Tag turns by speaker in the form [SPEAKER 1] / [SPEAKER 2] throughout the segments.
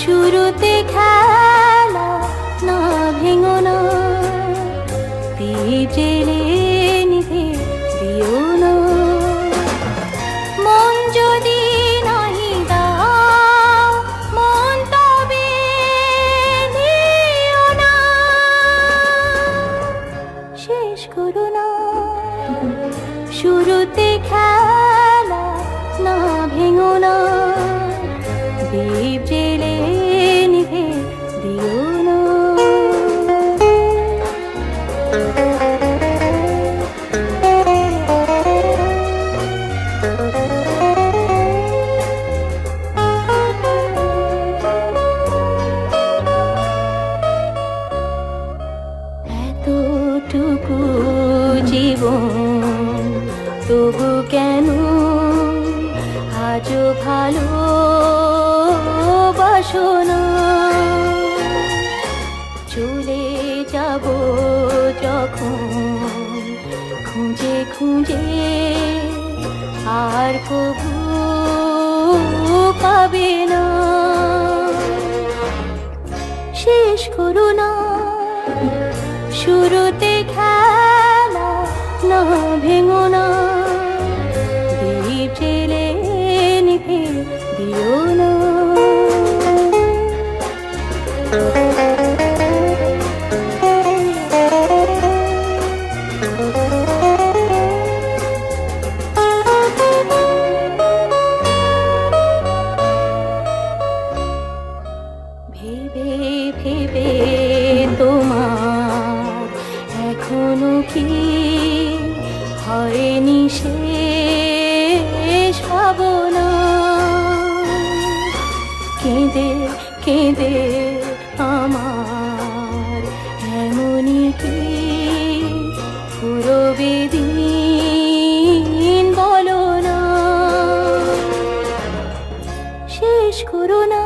[SPEAKER 1] শুরুতে খেলা না ভেঙো না তিনি জেনে নিতে দিও না মন যদি নাহি দা মন তবে না। শেষ করো না। শুরুতে খেলা না ভেঙো না দেব জীবন। তবু কেন আজও ভালো বাসনা চলে যাব যখন খুঁজে খুঁজে আর কবু পাবে না। শেষ করো না, শুরুতে ভেবে তোমার। এখনও কি হয়নি শেষ ভাবনা? কেঁদে কেঁদে আমার এমনই কি পুরবে দিন বলো না? শেষ করো না।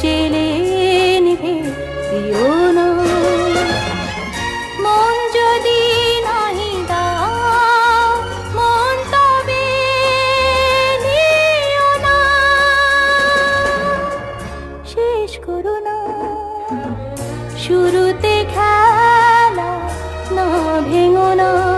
[SPEAKER 1] জেলে নিভে দিও মন যদি মন শেষ শুরুতে খেলা না ভেঙো না।